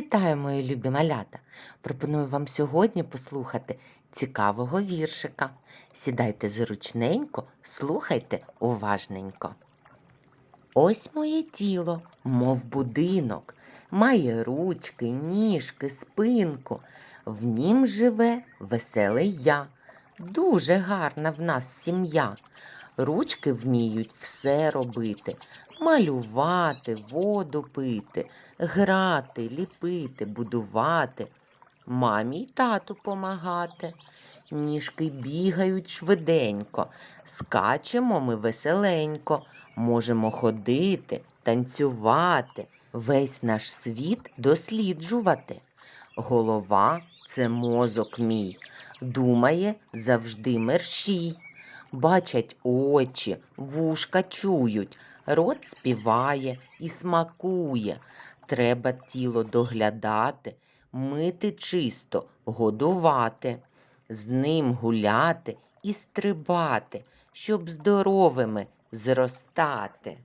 Вітаю, мої любі малята! Пропоную вам сьогодні послухати цікавого віршика. Сідайте зручненько, слухайте уважненько. Ось моє тіло, мов будинок, має ручки, ніжки, спинку. В нім живе веселе я. Дуже гарна в нас сім'я. Ручки вміють все робити, малювати, воду пити, грати, ліпити, будувати, мамі й тату помагати. Ніжки бігають швиденько, скачемо ми веселенько, можемо ходити, танцювати, весь наш світ досліджувати. Голова це мозок мій, думає завжди мерщій. Бачать очі, вушка чують, рот співає і смакує. Треба тіло доглядати, мити чисто, годувати, з ним гуляти і стрибати, щоб здоровими зростати.